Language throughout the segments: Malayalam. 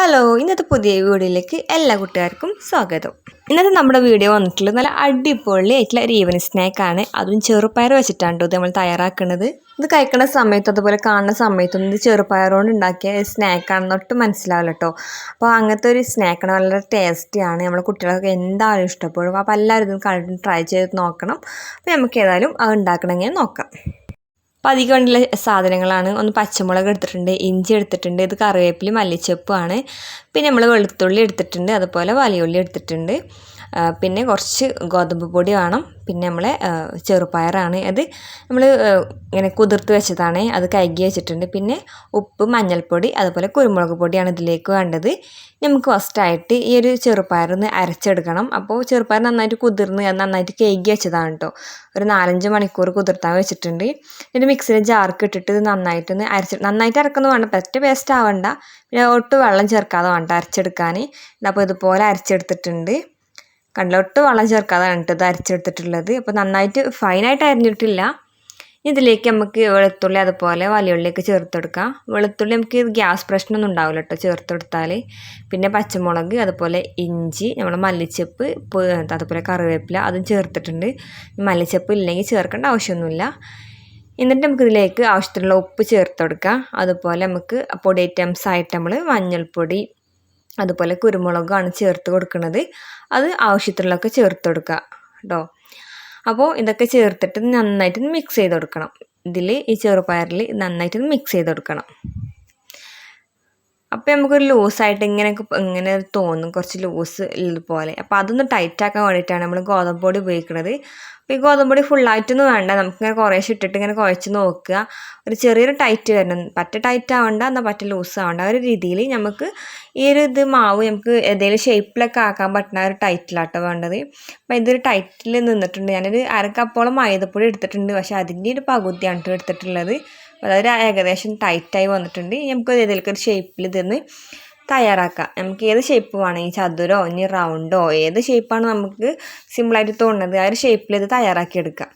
ഹലോ ഇന്നത്തെ പുതിയ വീഡിയോയിലേക്ക് എല്ലാ കൂട്ടുകാർക്കും സ്വാഗതം. ഇന്നത്തെ നമ്മുടെ വീഡിയോ വന്നിട്ടുള്ളത് നല്ല അടിപൊളി ആയിട്ടുള്ള ഒരു ഈവനിങ് സ്നാക്കാണ് അതും ചെറുപയർ വെച്ചിട്ടാണ് ഇത് നമ്മൾ തയ്യാറാക്കുന്നത്. ഇത് കഴിക്കുന്ന സമയത്ത് അതുപോലെ കാണുന്ന സമയത്തൊന്നും ഇത് ചെറുപയറുകൊണ്ട് ഉണ്ടാക്കിയ സ്നാക്കാണെന്ന് ഒട്ടും മനസ്സിലാവില്ല കേട്ടോ അപ്പോൾ അങ്ങനത്തെ ഒരു സ്നാക്കാണ് വളരെ ടേസ്റ്റിയാണ് നമ്മളെ കുട്ടികൾക്ക് എന്തായാലും ഇഷ്ടപ്പെടും. അപ്പോൾ എല്ലാവരും ഇതും കണ്ടിട്ട് ട്രൈ ചെയ്ത് നോക്കണം. അപ്പോൾ നമുക്ക് ഏതായാലും അത് ഉണ്ടാക്കണമെങ്കിൽ നോക്കാം. അപ്പോൾ അധികം വേണ്ടിയുള്ള സാധനങ്ങളാണ്. ഒന്ന് പച്ചമുളക് എടുത്തിട്ടുണ്ട് ഇഞ്ചി എടുത്തിട്ടുണ്ട് ഇത് കറിവേപ്പില മല്ലിച്ചപ്പുമാണ് പിന്നെ നമ്മൾ വെളുത്തുള്ളി എടുത്തിട്ടുണ്ട് അതുപോലെ വലിയുള്ളി എടുത്തിട്ടുണ്ട്. പിന്നെ കുറച്ച് ഗോതമ്പ് പൊടി വേണം. പിന്നെ നമ്മളെ ചെറുപയറാണ്. അത് നമ്മൾ ഇങ്ങനെ കുതിർത്ത് വെച്ചതാണ്. അത് കഴുകി വെച്ചിട്ടുണ്ട്. പിന്നെ ഉപ്പ് മഞ്ഞൾപ്പൊടി അതുപോലെ കുരുമുളക് പൊടിയാണ് ഇതിലേക്ക് വേണ്ടത്. നമുക്ക് ഫസ്റ്റായിട്ട് ഈ ഒരു ചെറുപയറൊന്ന് അരച്ചെടുക്കണം. അപ്പോൾ ചെറുപയർ നന്നായിട്ട് കുതിർന്ന് നന്നായിട്ട് കഴുകി വെച്ചതാണ് കേട്ടോ ഒരു നാലഞ്ച് മണിക്കൂർ കുതിർത്താൻ വെച്ചിട്ടുണ്ട്. എന്നിട്ട് മിക്സിയിൽ ജാർക്ക് ഇട്ടിട്ട് ഇത് നന്നായിട്ടൊന്ന് അരച്ച് നന്നായിട്ട് അരക്കുന്നു വേണ്ട. പറ്റ പേസ്റ്റ് ആവണ്ട. പിന്നെ ഒട്ട് വെള്ളം ചേർക്കാതെ വേണ്ട അരച്ചെടുക്കാൻ അപ്പോൾ ഇതുപോലെ അരച്ചെടുത്തിട്ടുണ്ട്. കണ്ടില്ല വെള്ളം ചേർക്കാതാണ് കേട്ടോ ഇത് അരച്ചെടുത്തിട്ടുള്ളത്. അപ്പോൾ നന്നായിട്ട് ഫൈനായിട്ട് അരിഞ്ഞിട്ടില്ല. ഇതിലേക്ക് നമുക്ക് വെളുത്തുള്ളി അതുപോലെ വലിയുള്ളിയൊക്കെ ചേർത്തെടുക്കാം. വെളുത്തുള്ളി നമുക്ക് ഗ്യാസ് പ്രശ്നമൊന്നും ഉണ്ടാവില്ല കേട്ടോ ചേർത്തെടുത്താൽ പിന്നെ പച്ചമുളക് അതുപോലെ ഇഞ്ചി നമ്മൾ മല്ലിച്ചപ്പ് അതുപോലെ കറിവേപ്പില അതും ചേർത്തിട്ടുണ്ട്. മല്ലിച്ചപ്പ് ഇല്ലെങ്കിൽ ചേർക്കേണ്ട ആവശ്യമൊന്നുമില്ല. എന്നിട്ട് നമുക്ക് ഇതിലേക്ക് ആവശ്യത്തിനുള്ള ഉപ്പ് ചേർത്തെടുക്കാം. അതുപോലെ നമുക്ക് പൊടി ഐറ്റംസ് ആയിട്ട് നമ്മൾ മഞ്ഞൾപ്പൊടി അതുപോലെ കുരുമുളകാണ് ചേർത്ത് കൊടുക്കുന്നത്. അത് ആവശ്യത്തിലൊക്കെ ചേർത്ത് കൊടുക്കുക കേട്ടോ. അപ്പോൾ ഇതൊക്കെ ചേർത്തിട്ട് നന്നായിട്ട് മിക്സ് ചെയ്ത് കൊടുക്കണം. ഇതിൽ ഈ ചെറുപയറിൽ നന്നായിട്ട് മിക്സ് ചെയ്ത് കൊടുക്കണം. അപ്പോൾ നമുക്കൊരു ലൂസായിട്ട് ഇങ്ങനെയൊക്കെ ഇങ്ങനെ തോന്നും. കുറച്ച് ലൂസ് പോലെ. അപ്പോൾ അതൊന്ന് ടൈറ്റ് ആക്കാൻ വേണ്ടിയിട്ടാണ് നമ്മൾ ഗോതമ്പ് പൊടി ഉപയോഗിക്കുന്നത് അപ്പോൾ ഈ ഗോതമ്പ് പൊടി ഫുള്ളായിട്ടൊന്നും വേണ്ട. നമുക്കിങ്ങനെ കുറേശ്ശെ ഇട്ടിട്ട് ഇങ്ങനെ കുഴച്ച് നോക്കുക. ഒരു ചെറിയൊരു ടൈറ്റ് വരണം. പറ്റ ടൈറ്റ് ആവണ്ട എന്നാൽ പറ്റ ലൂസ് ആവണ്ട. ഒരു രീതിയിൽ നമുക്ക് ഈ ഒരു ഇത് മാവ് നമുക്ക് ഏതെങ്കിലും ഷേപ്പിലൊക്കെ ആക്കാൻ പറ്റുന്ന ഒരു ടൈറ്റിലാട്ടോ വേണ്ടത്. അപ്പോൾ ഇതൊരു ടൈറ്റിൽ നിന്നിട്ടുണ്ട്. ഞാനൊരു അരക്കപ്പോളം മൈദപ്പൊടി എടുത്തിട്ടുണ്ട്. പക്ഷേ അതിന്റെ ഒരു പകുതിയാണ് എടുത്തിട്ടുള്ളത്. അതായത് ഏകദേശം ടൈറ്റായി വന്നിട്ടുണ്ട്. നമുക്ക് ഏതെങ്കിലും ഒരു ഷേപ്പിൽ ഇതൊന്ന് തയ്യാറാക്കാം. നമുക്ക് ഏത് ഷേപ്പ് വേണമെങ്കിൽ ചതുരോ ഇനി റൗണ്ടോ ഏത് ഷേപ്പാണ് നമുക്ക് സിമ്പിളായിട്ട് തോന്നുന്നത്? ആ ഒരു ഷേപ്പിൽ ഇത് തയ്യാറാക്കി എടുക്കാം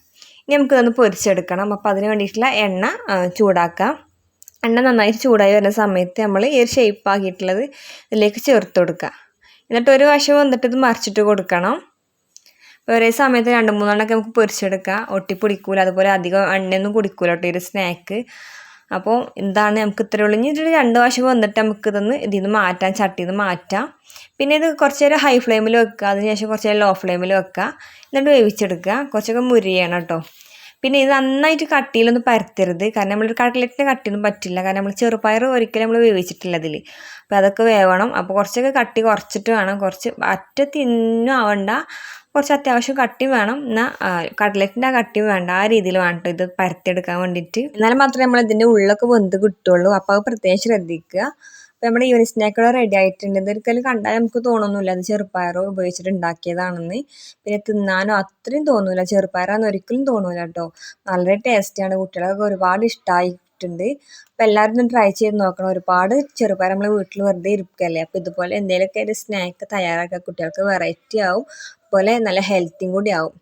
ഇനി നമുക്കിതൊന്ന് പൊരിച്ചെടുക്കണം. അപ്പോൾ അതിന് വേണ്ടിയിട്ടുള്ള എണ്ണ ചൂടാക്കാം. എണ്ണ നന്നായിട്ട് ചൂടായി വരുന്ന സമയത്ത് നമ്മൾ ഈ ഒരു ഷേപ്പ് ആക്കിയിട്ടുള്ളത് ഇതിലേക്ക് ചേർത്ത് കൊടുക്കുക എന്നിട്ട് ഒരു വശം വന്നിട്ട് ഇത് മറിച്ചിട്ട് കൊടുക്കണം. ഒരേ സമയത്ത് രണ്ട് മൂന്നെണ്ണമൊക്കെ നമുക്ക് പൊരിച്ചെടുക്കാം. ഒട്ടിപ്പിടിക്കൂല അതുപോലെ അധികം എണ്ണയൊന്നും കുടിക്കൂല കേട്ടോ ഒരു സ്നാക്ക് അപ്പോൾ എന്താണ് നമുക്ക് ഇത്ര ഉള്ളൂ. ഇനി ഇതിൽ രണ്ട് വശം വന്നിട്ട് നമുക്ക് ഇതൊന്ന് ഇതിൽ നിന്ന് മാറ്റാം ചട്ടിയിൽ നിന്ന് മാറ്റാം. പിന്നെ ഇത് കുറച്ച് നേരം ഹൈ ഫ്ലെയിമിൽ വെക്കുക അതിനുശേഷം കുറച്ച് നേരം ലോ ഫ്ലെയിമിൽ വെക്കുക എന്നിട്ട് വേവിച്ചെടുക്കുക കുറച്ചൊക്കെ മുരിയണം കേട്ടോ. പിന്നെ ഇത് നന്നായിട്ട് കട്ടിയിലൊന്നും പരത്തരുത്. കാരണം നമ്മളൊരു കട്ട്ലറ്റിന് കട്ടിയൊന്നും പറ്റില്ല. കാരണം നമ്മൾ ചെറുപയർ ഒരിക്കലും നമ്മൾ വേവിച്ചിട്ടില്ല അതിൽ അപ്പോൾ അതൊക്കെ വേവണം. അപ്പോൾ കുറച്ചൊക്കെ കട്ടി കുറച്ചിട്ട് വേണം. കുറച്ച് അറ്റ തിന്നും ആവണ്ട. കുറച്ച് അത്യാവശ്യം കട്ടി വേണം. എന്നാൽ കട്ട്ലറ്റിന്റെ ആ കട്ടി വേണ്ട. ആ രീതിയിൽ വേണ്ട ഇത് പരത്തിയെടുക്കാൻ വേണ്ടിയിട്ട്. എന്നാലും മാത്രമേ നമ്മൾ ഇതിന്റെ ഉള്ളൊക്കെ വെന്ത് കിട്ടുള്ളൂ. അപ്പോൾ അത് പ്രത്യേകം ശ്രദ്ധിക്കുക. അപ്പോൾ നമ്മുടെ ഈവനിങ് സ്നാക്കുകൾ റെഡി ആയിട്ടുണ്ട്. ഇതൊരിക്കലും കണ്ടാൽ നമുക്ക് തോന്നുന്നില്ല അത് ചെറുപ്പയറോ ഉപയോഗിച്ചിട്ട് ഉണ്ടാക്കിയതാണെന്ന് പിന്നെ തിന്നാനോ അത്രയും തോന്നില്ല ചെറുപ്പയറാന്ന് ഒരിക്കലും തോന്നില്ല കേട്ടോ. നല്ല ടേസ്റ്റിയാണ് കുട്ടികളൊക്കെ ഒരുപാട് ഇഷ്ടമായിട്ടുണ്ട് അപ്പോൾ എല്ലാവരും ട്രൈ ചെയ്ത് നോക്കണം. ഒരുപാട് ചെറുപ്പയർ നമ്മൾ വീട്ടിൽ വെറുതെ ഇരിക്കല്ലേ? അപ്പോൾ ഇതുപോലെ എന്തെങ്കിലുമൊക്കെ ഒരു സ്നാക്ക് തയ്യാറാക്കുക കുട്ടികൾക്ക് വെറൈറ്റി ആവും. അതുപോലെ നല്ല ഹെൽത്തിയും കൂടി ആവും.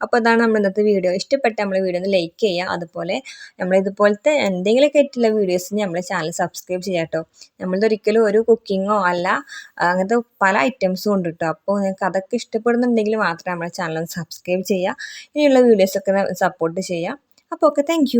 അപ്പോൾ അതാണ് നമ്മൾ ഇന്നത്തെ വീഡിയോ. ഇഷ്ടപ്പെട്ട നമ്മളെ വീഡിയോ ഒന്ന് ലൈക്ക് ചെയ്യുക അതുപോലെ നമ്മൾ ഇതുപോലത്തെ എന്തെങ്കിലുമൊക്കെ ആയിട്ടുള്ള വീഡിയോസ് നമ്മളെ ചാനൽ സബ്സ്ക്രൈബ് ചെയ്യാം കേട്ടോ നമ്മളിതൊരിക്കലും ഒരു കുക്കിങ്ങോ അല്ല അങ്ങനത്തെ പല ഐറ്റംസും ഉണ്ട് കേട്ടോ അപ്പോൾ നിങ്ങൾക്ക് അതൊക്കെ ഇഷ്ടപ്പെടുന്നുണ്ടെങ്കിൽ മാത്രമേ നമ്മളെ ചാനൽ ഒന്ന് സബ്സ്ക്രൈബ് ചെയ്യുക ഇനിയുള്ള വീഡിയോസൊക്കെ സപ്പോർട്ട് ചെയ്യുക അപ്പോൾ ഓക്കെ താങ്ക്